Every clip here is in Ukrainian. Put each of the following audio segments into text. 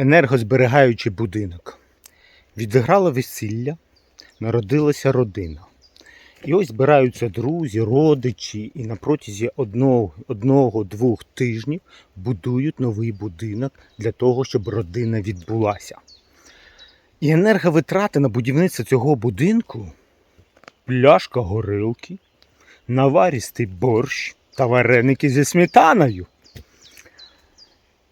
енергозберігаючий будинок. Відіграло весілля, народилася родина. І ось збираються друзі, родичі, і на протязі одного, одного-двох тижнів будують новий будинок для того, щоб родина відбулася. І енерговитрати на будівництво цього будинку пляшка горилки, наваристий борщ та вареники зі сметаною.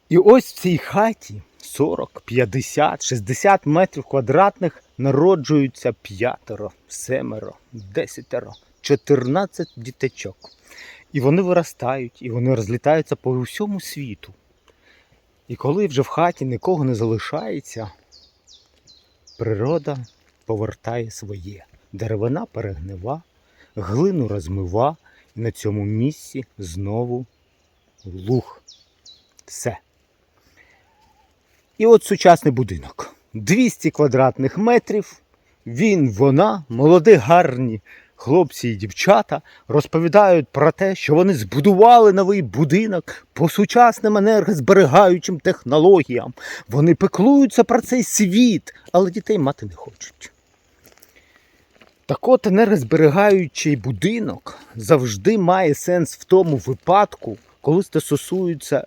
І ось в цій хаті 40, 50, 60 метрів квадратних народжуються п'ятеро, семеро, десятеро, 14 діточок. І вони виростають, і вони розлітаються по всьому світу. І коли вже в хаті нікого не залишається, природа повертає своє. Деревина перегнива, глину розмива, і на цьому місці знову луг. Все. І от сучасний будинок. 200 квадратних метрів. Він, вона, молоді, гарні хлопці і дівчата розповідають про те, що вони збудували новий будинок по сучасним енергозберігаючим технологіям. Вони пеклуються про цей світ, але дітей мати не хочуть. Так от енергозберігаючий будинок завжди має сенс в тому випадку, коли стосується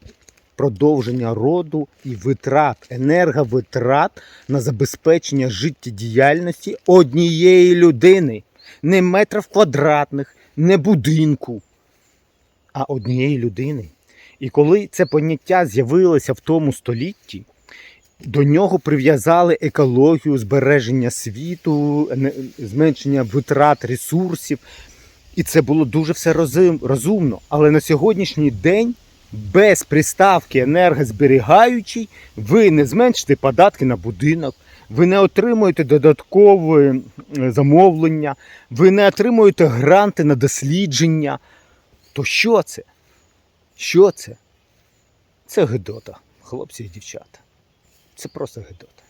продовження роду і витрат, енерговитрат на забезпечення життєдіяльності однієї людини, не метрів квадратних, не будинку, а однієї людини. І коли це поняття з'явилося в тому столітті, до нього прив'язали екологію, збереження світу, зменшення витрат ресурсів. І це було дуже все розумно. Але на сьогоднішній день без приставки енергозберігаючий ви не зменшите податки на будинок, ви не отримуєте додаткове замовлення, ви не отримуєте гранти на дослідження. То що це? Що це? Це Гедота, хлопці і дівчата. Це просто гидота.